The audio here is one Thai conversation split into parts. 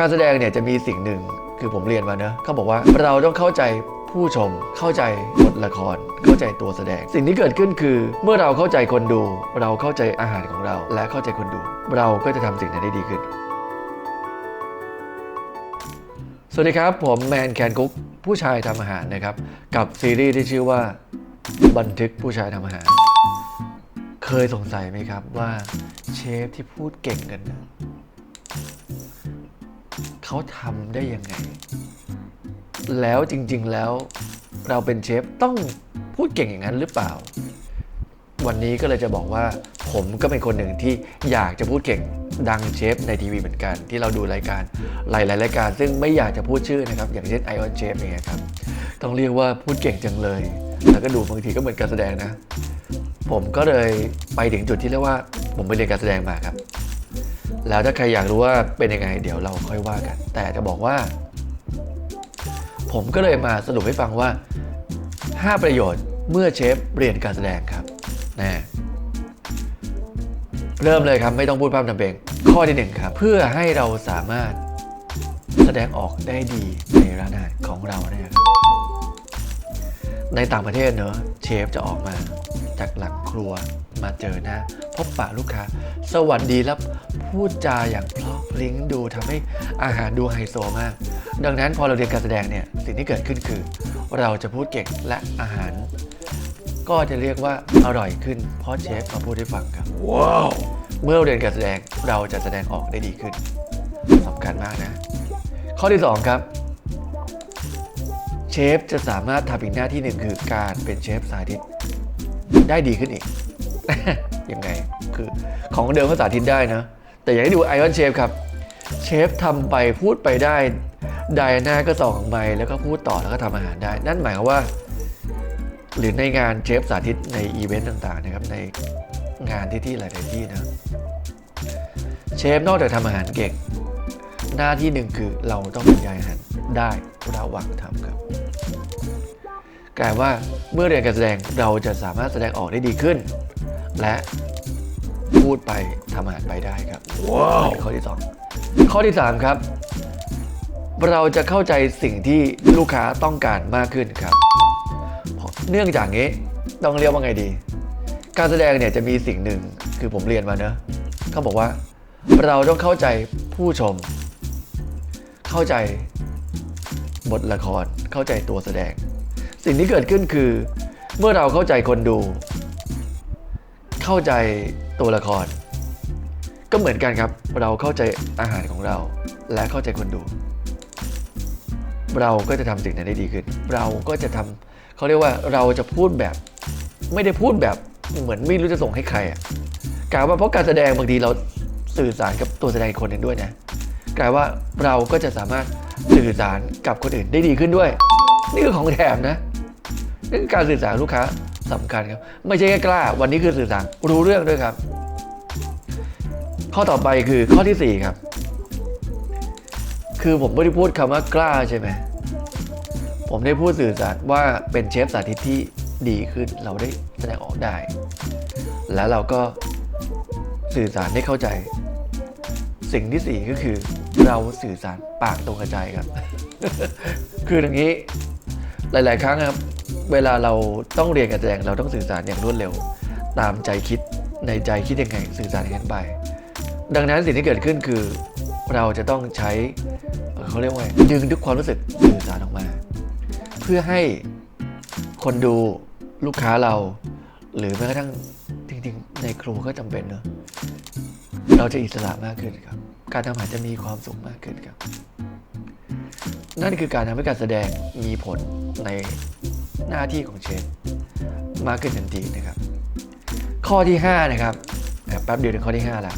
การแสดงเนี่ยจะมีสิ่งหนึ่งคือผมเรียนมาเนอะเขาบอกว่าเราต้องเข้าใจผู้ชม เข้าใจบทละคร เข้าใจตัวแสดง สิ่งที่เกิดขึ้นคือ เมื่อเราเข้าใจคนดู เราเข้าใจอาหารของเรา และเข้าใจคนดู เราก็จะทำสิ่งนั้นได้ดีขึ้น สวัสดีครับ ผมแมนแคนกุ๊กผู้ชายทำอาหารนะครับ กับซีรีส์ที่ชื่อว่า บันทึกผู้ชายทำอาหาร เคยสงสัยไหมครับว่าเชฟที่พูดเก่งกันนะ เขาทำได้ยังไง แล้วจริง ๆ แล้วเราเป็นเชฟต้องพูดเก่งอย่างนั้นหรือเปล่า วันนี้ก็เลยจะบอกว่าผมก็เป็นคนหนึ่งที่อยากจะพูดเก่งดังเชฟในทีวีเหมือนกัน ที่เราดูรายการหลายๆรายการ ซึ่งไม่อยากจะพูดชื่อนะครับ อย่างเช่น Ion Chef อย่างเงี้ยครับ ต้องเรียกว่าพูดเก่งจังเลย แล้วก็ดูบางทีก็เหมือนการแสดงนะ ผมก็เลยไปถึงจุดที่เรียกว่า ผมไปเรียนการแสดงมาครับ แล้วถ้าใครอยากรู้ว่าเป็นยังไง เดี๋ยวเราค่อยว่ากัน แต่จะบอกว่า ผมก็เลยมาสรุปให้ฟังว่า 5 ประโยชน์เมื่อเชฟเรียนการแสดงครับนะเริ่มเลยครับไม่ต้องพูดพร่ำทำเพลงข้อที่หนึ่งครับ เพื่อให้เราสามารถแสดงออกได้ดีในร้านอาหารของเราเนี่ยครับ ในต่างประเทศเนอะเชฟจะออกมาจากหลังครัวมาเจอหน้าพบปะลูกค้า สวัสดีแล้วพูดจาอย่างเพราะพริ้งดูทำให้อาหารดูไฮโซมาก ดังนั้นพอเราเรียนการแสดงเนี่ยสิ่งที่เกิดขึ้นคือ เราจะพูดเก่งและอาหาร ก็จะเรียกว่าอร่อยขึ้น เพราะเชฟมาพูดให้ฟังครับว้าวเมื่อเราเรียนการแสดงเราจะแสดงออกได้ดีขึ้นสำคัญมากนะ ข้อที่สองครับ เชฟจะสามารถทำอีกหน้าที่หนึ่งคือการเป็นเชฟสาธิตได้ดีขึ้นอีก ยังไง คือของเดิมก็สาธิตได้นะ แต่อยากให้ดูไอออนเชฟครับ เชฟทำไปพูดไปได้ไดอาน่าก็ส่องไปแล้วก็พูดต่อแล้วก็ทำอาหารได้ นั่นหมายความว่า หรือในงานเชฟสาธิตในอีเวนต์ต่างๆนะครับในงานที่ที่หลายๆที่นะ เชฟนอกจากทำอาหารเก่ง หน้าที่หนึ่งคือเราต้องบรรยายอาหาร ได้ระหว่างทำครับกลายว่าเมื่อเรียนการแสดงเราจะสามารถแสดงออกได้ดีขึ้น และพูดไปทำอาหารไปได้ครับว้าวข้อที่สองข้อที่สามครับ เราจะเข้าใจสิ่งที่ลูกค้าต้องการมากขึ้นครับ เนื่องจากนี้ต้องเรียกว่าไงดี การแสดงเนี่ยจะมีสิ่งหนึ่งคือผมเรียนมาเนอะเขาบอกว่า เราต้องเข้าใจผู้ชม เข้าใจ บทละครเข้าใจตัวแสดง สิ่งที่เกิดขึ้นคือ เมื่อเราเข้าใจคนดู เข้าใจตัวละคร ก็เหมือนกันครับ เราเข้าใจอาหารของเรา และเข้าใจคนดู เราก็จะทำสิ่งนั้นได้ดีขึ้น เราก็จะทำเขาเรียกว่าเราจะพูดแบบ ไม่ได้พูดแบบเหมือนไม่รู้จะส่งให้ใครอะกลายว่าเพราะการแสดงบางทีเราสื่อสารกับตัวแสดงคนหนึ่งด้วยนะกลายว่าเราก็จะสามารถ สื่อสารกับคนอื่นได้ดีขึ้นด้วย นี่คือของแถมนะนี่คือการสื่อสารลูกค้าสำคัญครับ ไม่ใช่แค่กล้า วันนี้คือสื่อสารรู้เรื่องด้วยครับ ข้อต่อไปคือข้อที่สี่ครับ คือผมไม่ได้พูดคำว่ากล้าใช่ไหมผมได้พูดสื่อสารว่าเป็นเชฟสาธิตที่ดีขึ้นเราได้แสดงออกได้ แล้วเราก็สื่อสารได้เข้าใจ สิ่งที่สี่ก็คือ เราสื่อสารปากตรงกระจายครับ คืออย่างนี้หลาย ๆ ครั้งครับ เวลาเราต้องเรียนการแสดงเราต้องสื่อสารอย่างรวดเร็ว ตามใจคิดในใจคิดยังไงสื่อสารอย่างนั้นไป ดังนั้นสิ่งที่เกิดขึ้นคือ เราจะต้องใช้เขาเรียกว่าดึงทุกความรู้สึกสื่อสารออกมา เพื่อให้คนดูลูกค้าเรา หรือแม้กระทั่งจริง ๆ ในครัวก็จำเป็นเนอะ เราจะอิสระมากขึ้นครับ การทำอาหารจะมีความสุขมากขึ้นครับ นั่นคือการทำให้การแสดงมีผลในหน้าที่ของเชฟมากขึ้นทันทีนะครับ ข้อที่ 5 นะครับแป๊บเดียวถึงข้อที่ 5 แล้ว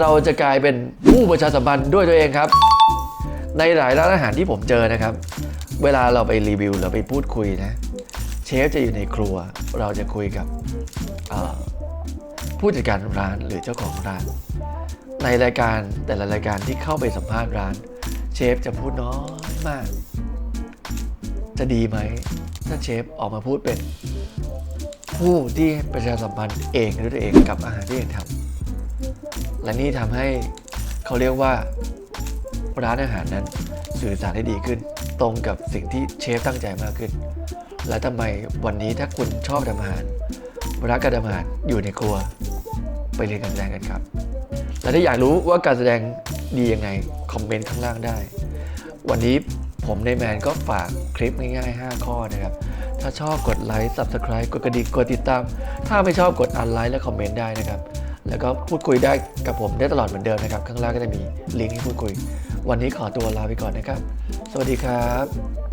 เราจะกลายเป็นผู้ประชาสัมพันธ์ด้วยตัวเองครับ ในหลายร้านอาหารที่ผมเจอนะครับ เวลาเราไปรีวิวหรือไปพูดคุยนะ เชฟจะอยู่ในครัว เราจะคุยกับ ผู้จัดการร้านหรือเจ้าของร้าน ในรายการแต่ละรายการที่เข้าไปสัมภาษณ์ร้าน เชฟจะพูดน้อยมาก จะดีไหม ถ้าเชฟออกมาพูดเป็น ผู้ที่ประชาสัมพันธ์เองด้วยตัวเองกับอาหารที่เองทำและนี่ทำให้เขาเรียกว่าร้านอาหารนั้นสื่อสารได้ดีขึ้น ตรงกับสิ่งที่เชฟตั้งใจมากขึ้น และทำไมวันนี้ถ้าคุณชอบทำอาหาร รักการทำอาหารอยู่ในครัว ไปเรียนการแสดงกันครับ และถ้าอยากรู้ว่าการแสดงดียังไง คอมเมนต์ข้างล่างได้ วันนี้ผมในแมนก็ฝากคลิปง่ายๆ 5 ข้อนะครับ ถ้าชอบกดไลค์ Subscribe กดกระดิ่งกดติดตาม ถ้าไม่ชอบกดอันไลค์และคอมเมนต์ได้นะครับ แล้วก็พูดคุยได้กับผมได้ตลอดเหมือนเดิมนะครับ ข้างล่างก็จะมีลิงก์ให้พูดคุย วันนี้ขอตัวลาไปก่อนนะครับ สวัสดีครับ